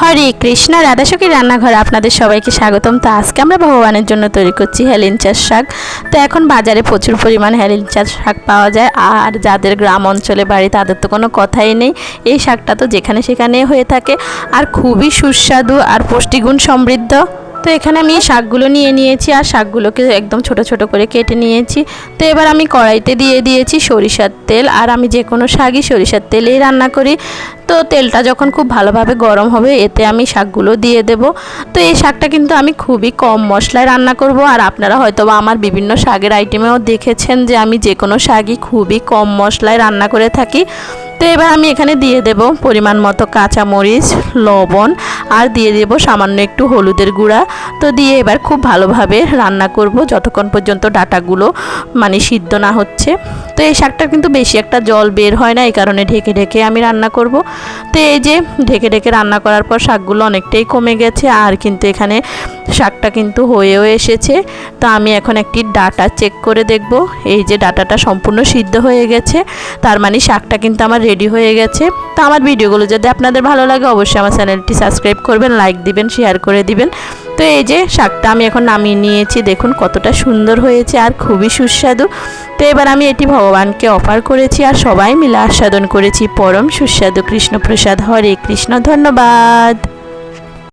হরে কৃষ্ণ, রাধাসখী রান্নাঘর আপনাদের সবাইকে স্বাগতম। তো আজকে আমরা ভগবানের জন্য তৈরি করছি হেলিঞ্চার শাক। তো এখন বাজারে প্রচুর পরিমাণ হেলিঞ্চার শাক পাওয়া যায়। আর যাদের গ্রাম অঞ্চলে বাড়ি, তাদের তো কোনো কথাই নেই। এই শাকটা তো যেখানে সেখানে হয়ে থাকে। আর খুবই সুস্বাদু আর পুষ্টিগুণ সমৃদ্ধ। তো এখানে আমি শাকগুলো নিয়ে নিয়েছি আর শাকগুলোকে একদম ছোট ছোট করে কেটে নিয়েছি। তো এবার আমি কড়াইতে দিয়ে দিয়েছি সরিষার তেল আর আমি যে কোনো শাকই সরিষার তেলেই রান্না করি। তো তেলটা যখন খুব ভালোভাবে গরম হবে এতে আমি শাকগুলো দিয়ে দেব। তো এই শাকটা কিন্তু আমি খুবই কম মশলায় রান্না করব আর আপনারা হয়তো আমার বিভিন্ন শাকের আইটেমেও দেখেছেন যে আমি যে কোনো শাকই খুবই কম মশলায় রান্না করে থাকি। তো এবার আমি এখানে দিয়ে দেব পরিমাণ মতো কাঁচামরিচ, লবণ আর দিয়ে দেব সামান্য একটু হলুদের গুঁড়া। তো দিয়ে এবার খুব ভালোভাবে রান্না করব যতক্ষণ পর্যন্ত ডাটাগুলো মানে সিদ্ধ না হচ্ছে। তো এই শাকটা কিন্তু বেশি একটা জল বের হয় না, এই কারণে ঢেকে ঢেকে আমি রান্না করব। তো এই যে ঢেকে ঢেকে রান্না করার পর শাকগুলো অনেকটাই কমে গেছে, আর কিন্তু এখানে শাকটা কিন্তু হয়েও এসেছে। তো আমি এখন একটি ডাটা চেক করে দেখব। এই যে ডাটাটা সম্পূর্ণ সিদ্ধ হয়ে গেছে, তার মানে শাকটা কিন্তু আমার রেডি হয়ে গেছে। তো আমার ভিডিওগুলো যদি আপনাদের ভালো লাগে, অবশ্যই আমার চ্যানেলটি সাবস্ক্রাইব করবেন লাইক দিবেন শেয়ার করে দিবেন। তো এই যে শাকটা আমি এখন নামিয়ে নিয়েছি, দেখুন কতটা সুন্দর হয়েছে আর খুবই সুস্বাদু। তো এবার আমি এটি ভগবানকে অফার করেছি আর সবাই মিলে আস্বাদন করেছি। পরম সুস্বাদু কৃষ্ণপ্রসাদ। হরে কৃষ্ণ, ধন্যবাদ।